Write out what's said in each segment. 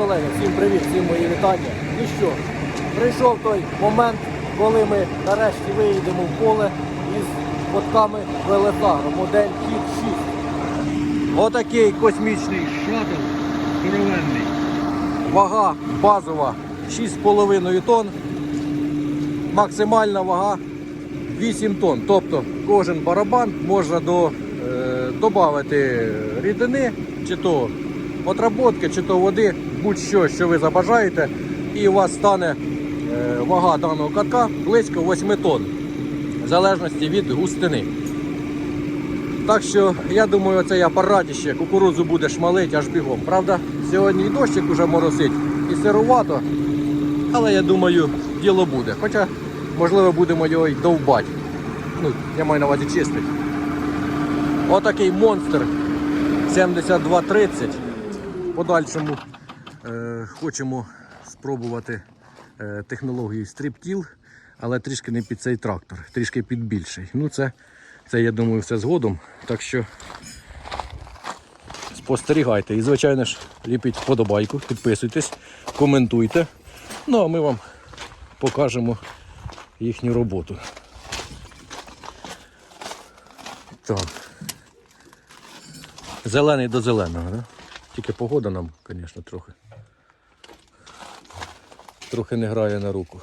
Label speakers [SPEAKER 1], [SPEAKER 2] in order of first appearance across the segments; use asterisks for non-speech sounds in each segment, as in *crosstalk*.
[SPEAKER 1] колеги, всім привіт, всім мої вітання. Ну що, прийшов той момент, коли ми нарешті виїдемо в поле із котками Велетагро, модель Кіт 6. Отакий космічний шаттл, здоровенний. Вага базова 6,5 тонн, максимальна вага 8 тонн. Тобто кожен барабан можна до, е, додати рідини, чи то отработки, чи то води, будь-що, що ви забажаєте, і у вас стане е, вага даного катка близько 8 тонн, в залежності від густини. Так що я думаю, цей апаратіще кукурудзу буде шмалить аж бігом. Правда, сьогодні і дощик уже моросить, і сирувато, але я думаю, діло буде. Хоча, можливо, будемо його й довбати. Ну, я маю на увазі чистити. Отакий монстр 7230. В подальшому хочемо спробувати е, технологію стриптіл, але трішки не під цей трактор, трішки під більший. Ну, це, це я думаю, все згодом. Так що спостерігайте. І, звичайно ж, ліпіть вподобайку, підписуйтесь, коментуйте. Ну а ми вам покажемо їхню роботу. Так. Зелений до зеленого, да? Тільки погода нам, звісно, трохи. Трохи не грає на руку.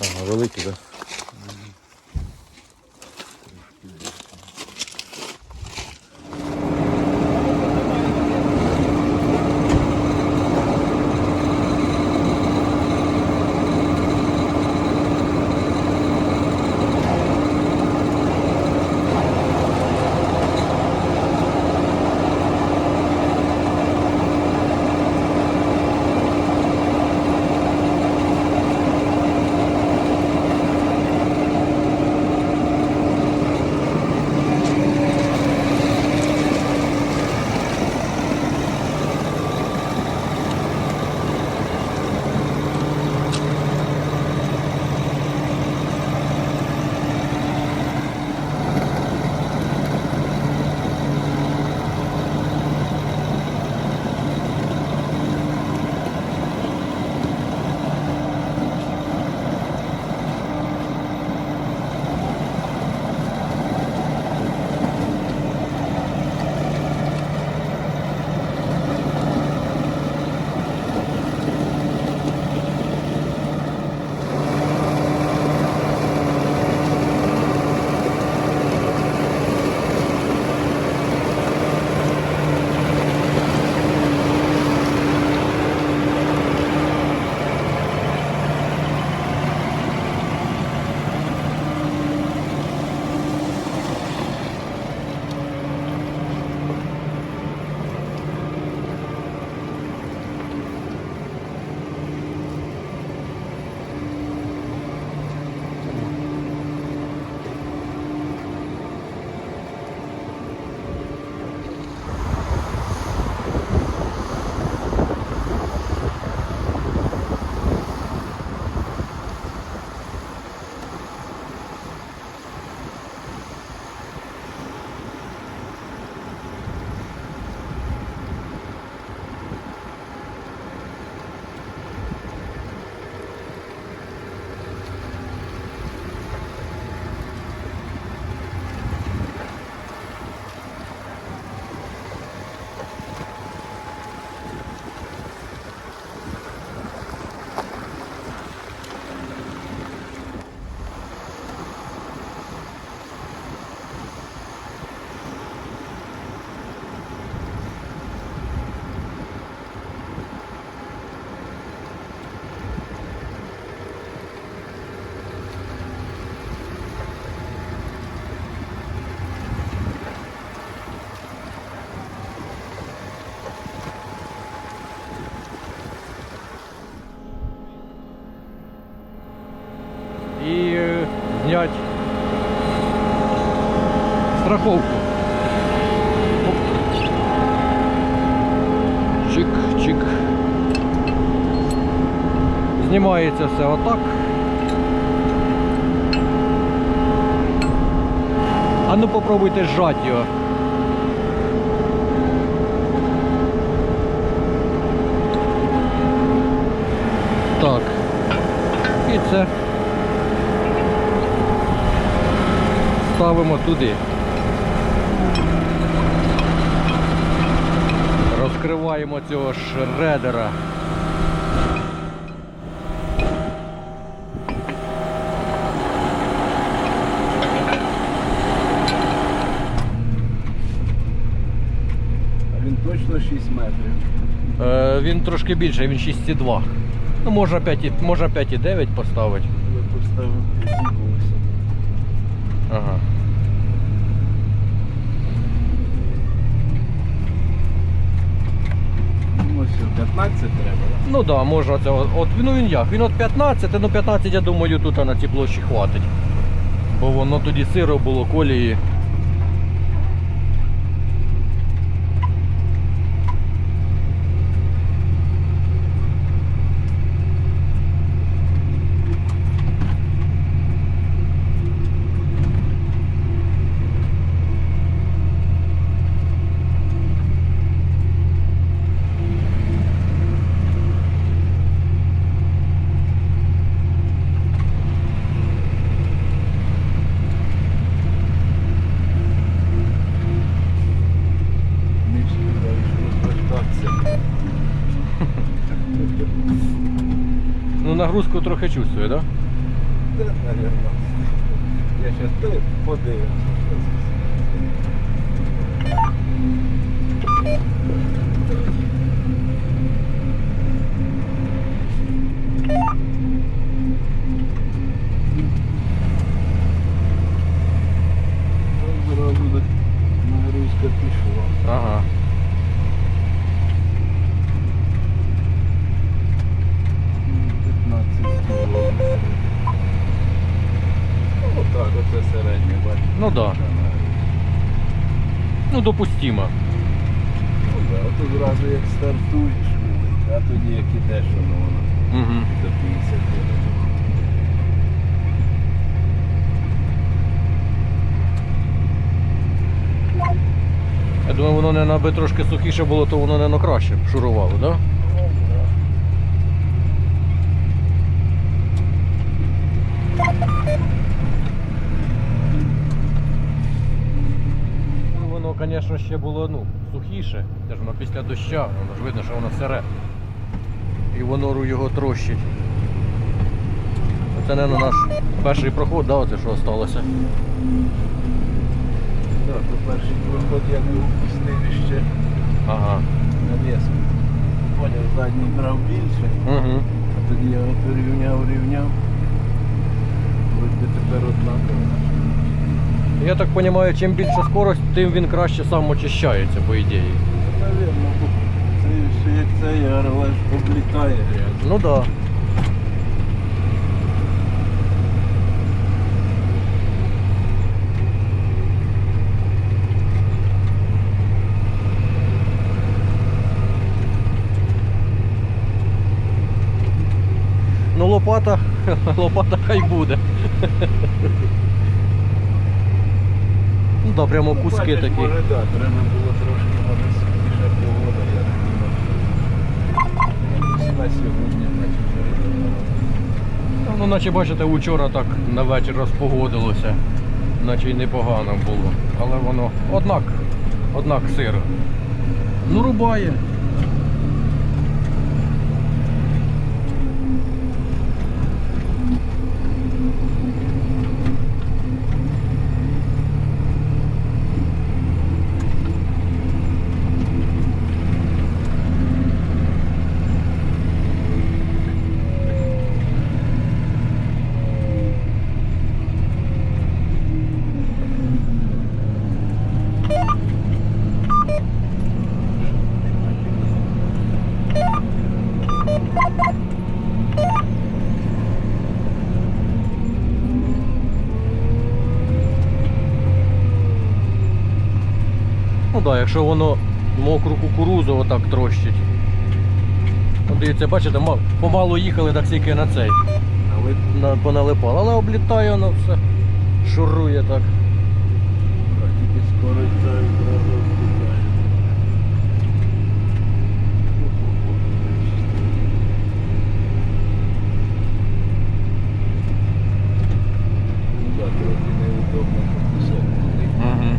[SPEAKER 1] Ага, великий, так? Да? Знімається все отак. А ну попробуйте зжати його. Так. І це ставимо туди. Розкриваємо цього шредера.
[SPEAKER 2] А він точно 6 метрів.
[SPEAKER 1] Е, він трошки більше, він 6,2. Ну, можна 5, можна 5,9 поставити.
[SPEAKER 2] Я поставив 5,8.
[SPEAKER 1] Ага.
[SPEAKER 2] Ну все, 15 треба.
[SPEAKER 1] Ну так, да, можна це. От, от, ну він як? Він от 15, ну 15, я думаю, тут на цій площі хватить. Бо воно тоді сиро було колії. Трохи чувствує, так? Да?
[SPEAKER 2] Де, наверно. Я зараз ти подивимося. Зразу так нагрузка пішла.
[SPEAKER 1] Ага.
[SPEAKER 2] Ну, 15 кілометрів. Ну, Отак, оце середнє, бачиш.
[SPEAKER 1] Ну да. Ну допустимо.
[SPEAKER 2] Ну, да, от одразу як стартуєш, велика, а тоді як ідеш, воно
[SPEAKER 1] Угу.
[SPEAKER 2] до 50 кілометрів.
[SPEAKER 1] Я думаю, воно не аби трошки сухіше було, то воно не краще б шурувало, так? Да? Ну, Воно, звісно, ще було ну, сухіше, це ж воно після доща, воно ж видно, що воно сире. І воно ру його трощить. Це, не наш перший проход, да, оце що осталося.
[SPEAKER 2] Да, то перший проход я не опустив ще
[SPEAKER 1] Ага.
[SPEAKER 2] на леску. Поняв, задній брав більше,
[SPEAKER 1] Угу.
[SPEAKER 2] а тоді я от рівняв, рівняв. Вроде тепер однаково.
[SPEAKER 1] Я так розумію, чим більша скорость, тим він краще сам очищається, по ідеї.
[SPEAKER 2] Навірно, бо це все як це, але облітає грязь.
[SPEAKER 1] Ну. Да. Ну лопата, *laughs* лопата хай буде. *laughs* Ну да, прямо куски такі.
[SPEAKER 2] Треба було трошки може сухіша погода, я не думав. Якось На сьогодні, передавали.
[SPEAKER 1] Ну, наче бачите, вчора так на вечір розпогодилося. Наче й непогано було. Але воно однак, однак сиро. Ну рубає. Ну так, да, якщо воно мокру кукурузу отак трощить. Дивіться, бачите, ма- помалу їхали, так тільки на цей. Поналипала. Але облітає воно все. Шурує так.
[SPEAKER 2] тільки скорость зараз одразу вступає. Ну да, трохи неудобно кусок коли.
[SPEAKER 1] Угу.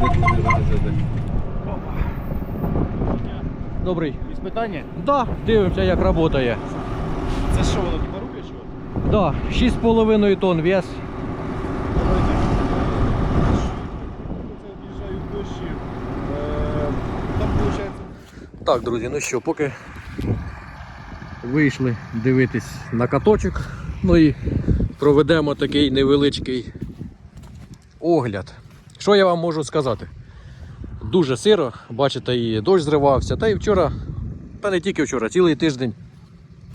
[SPEAKER 2] Деколи рази так.
[SPEAKER 3] Питання?
[SPEAKER 1] Да, дивимося, як працює.
[SPEAKER 3] Це що, воно типа руки що?
[SPEAKER 1] Да, 6,5 тонн вес. Так, друзі, ну що, поки вийшли дивитись на каточок, ну і проведемо такий невеличкий огляд. Що я вам можу сказати? Дуже сиро, бачите, і дощ зривався, та і вчора, та не тільки вчора, цілий тиждень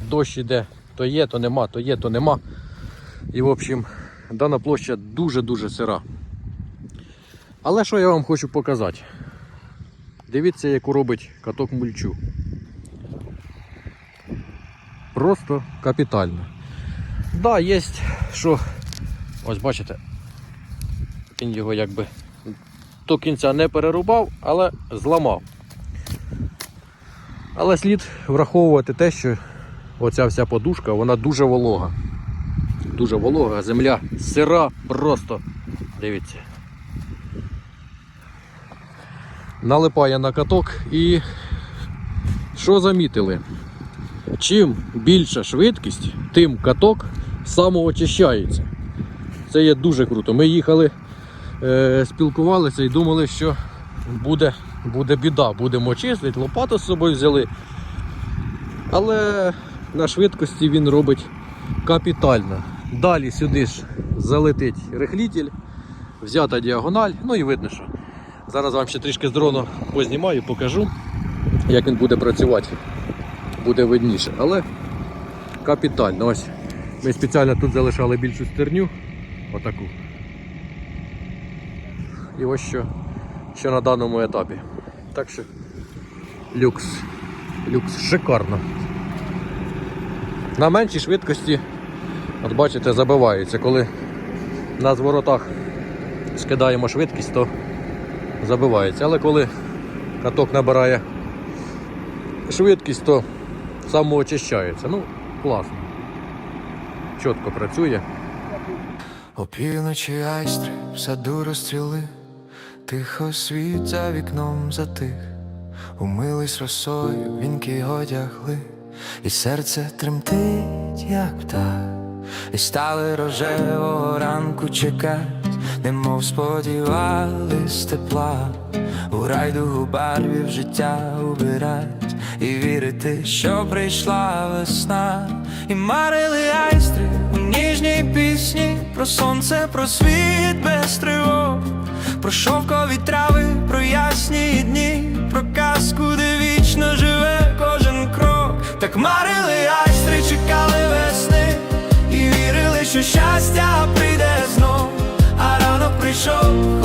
[SPEAKER 1] дощ іде, то є, то нема, то є, то нема. І в общем, дана площа дуже-дуже сира. Але що я вам хочу показати? Дивіться, яку робить каток мульчу. Просто капітально. Да, є, що. Ось бачите, він його якби до кінця не перерубав, але зламав. Але слід враховувати те, що оця вся подушка, вона дуже волога. Дуже волога, земля сира просто. Дивіться. налипає на каток і що замітили? Чим більша швидкість, тим каток самоочищається. Це є дуже круто. Ми їхали, е, спілкувалися і думали, що буде, буде біда, будемо чистити, лопату з собою взяли. Але на швидкості він робить капітально. Далі сюди ж залетить рихлітель, взята діагональ, ну і видно, що Зараз вам ще трішки з дрону познімаю, покажу, як він буде працювати. Буде видніше. Але капітально. Ось ми спеціально тут залишали більшу стерню. Отаку. І ось що, що на даному етапі. Так що люкс. Люкс шикарно. На меншій швидкості, от бачите, забивається. Коли на зворотах скидаємо швидкість, то забивається. Але коли каток набирає швидкість, то самоочищається. Ну, класно. Чітко працює.
[SPEAKER 4] Опівночі айстри в саду розстріли, тихо світ за вікном затих, умились росою, вінки одягли, і серце тремтить, як птах, і стали рожевого ранку чекать, немов сподівались тепла, у райдугу барвів життя убирать, і вірити, що прийшла весна, і марили айстри у ніжній пісні. Про сонце, про світ без тривог, про шовкові трави, про ясні дні, про казку, де вічно живе кожен крок. Так марили айстри, чекали весни і вірили, що щастя прийде знов. А ранок прийшов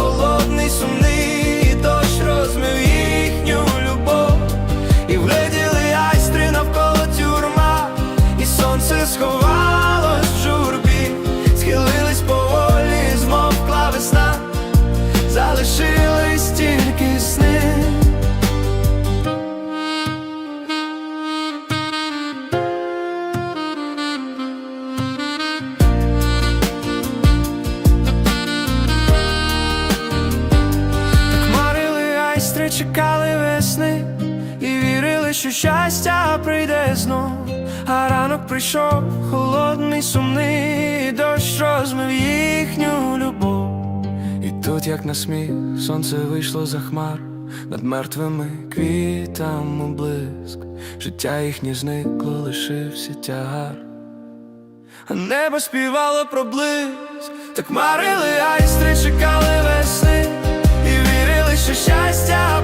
[SPEAKER 4] знов. А ранок прийшов холодний, сумний, дощ розмив їхню любов. І тут, як на сміх, сонце вийшло за хмар, над мертвими квітами блиск. Життя їхнє зникло, лишився тягар. А небо співало про блиск, так марили айстри, чекали весни і вірили, що щастя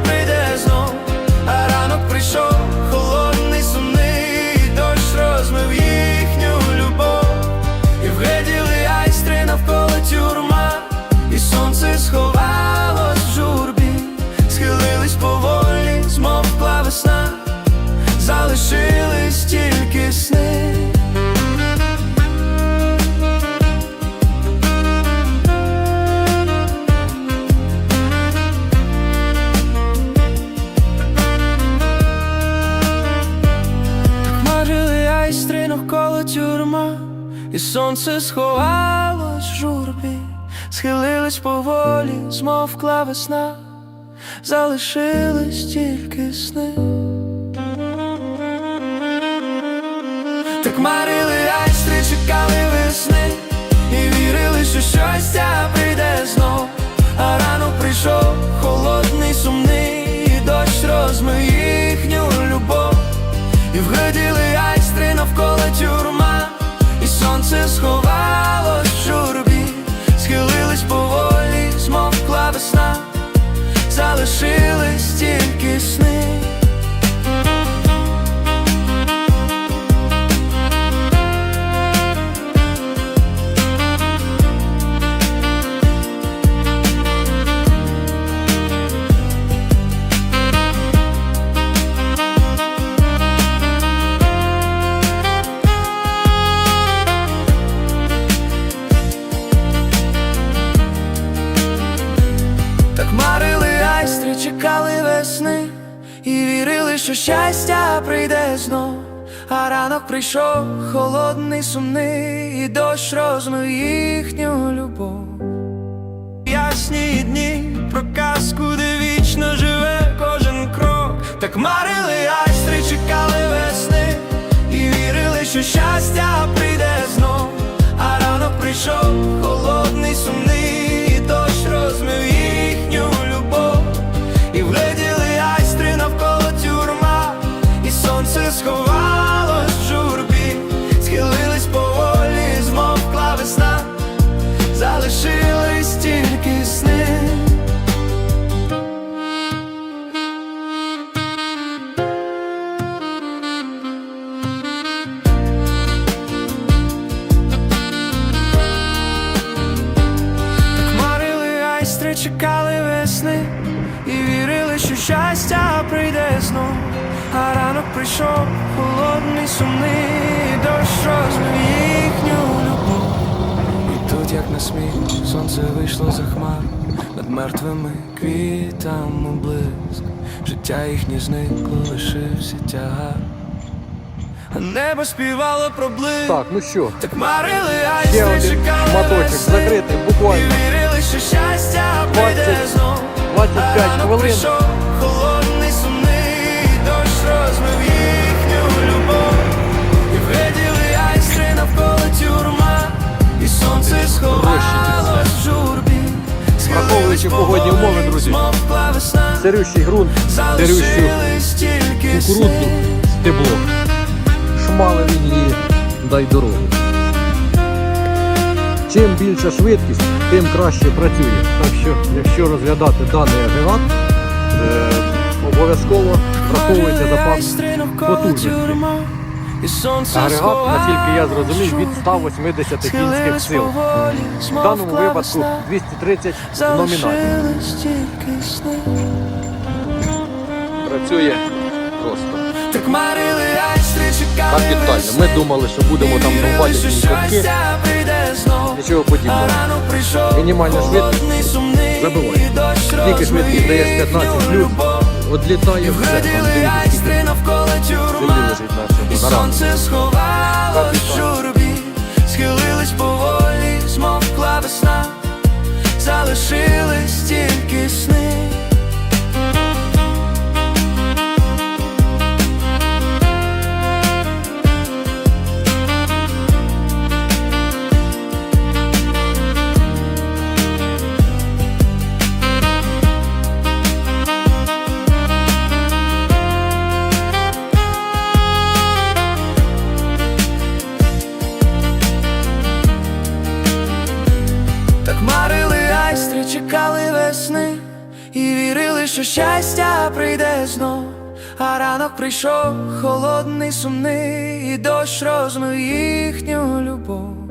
[SPEAKER 4] сонце сховалось в журбі, схилились поволі, змовкла весна, залишились тільки сни. Хмарили айстри навколо тюрма, і сонце сховало схилились поволі, змовкла весна, залишились тільки сни. Так марили айстри, чекали весни. І вірили, що щастя прийде знов. А ранок прийшов холодний, сумний. І дощ розмив їхню любов. І вгаділи айстри навколо тюрма. І сонце сховалось Залишились тільки сни прийшов холодний, сумний І дощ розмив їхню любов. Ясні дні про казку, де вічно живе кожен крок. Так марили айстри, чекали марили айстри, чекали весни І вірили, що щастя прийде знов. А ранок прийшов холодний, сумний Дощ розмив їхню любов. І тут, як на сміх, сонце вийшло за хмар. Над мертвими квітами блиск. Життя їхнє зникло, лишився тягар небо співало про
[SPEAKER 1] Так, ну що,
[SPEAKER 4] так марили
[SPEAKER 1] Ще
[SPEAKER 4] айстри,
[SPEAKER 1] один
[SPEAKER 4] чекали
[SPEAKER 1] шматочок закритий, буквально.
[SPEAKER 4] І вірили, що щастя прийде
[SPEAKER 1] 20,
[SPEAKER 4] знов.
[SPEAKER 1] 25
[SPEAKER 4] А
[SPEAKER 1] хвилин.
[SPEAKER 4] прийшов холодний, сумний. Дощ розмив їхню любов. І виділи айстри навколо тюрма. І сонце сховалось в журбі.
[SPEAKER 1] Враховуючи погодні умови, друзі. Царющий ґрунт, царющу кукурудзу, стебло. Шмали він її, дай дорогу. Чим більша швидкість, тим краще працює. Так що, якщо розглядати даний агрегат, е, обов'язково враховуйте запас потужності. Агрегат, наскільки я зрозумів, від 180 кінських сил. В даному випадку 230 номінальних. Працює просто.
[SPEAKER 4] Так марили
[SPEAKER 1] Капітально. Ми думали, що будемо там довбати катки. Нічого подібного. Мінімальна швидкість забиває. Тільки швидкість даєш 15 плюс, одлітає все. Землі
[SPEAKER 4] тюрма
[SPEAKER 1] лежить на цьому на
[SPEAKER 4] Схилились поволі, змовкла весна Залишились тільки сни прийшов холодний, сумний І дощ розмив їхню любов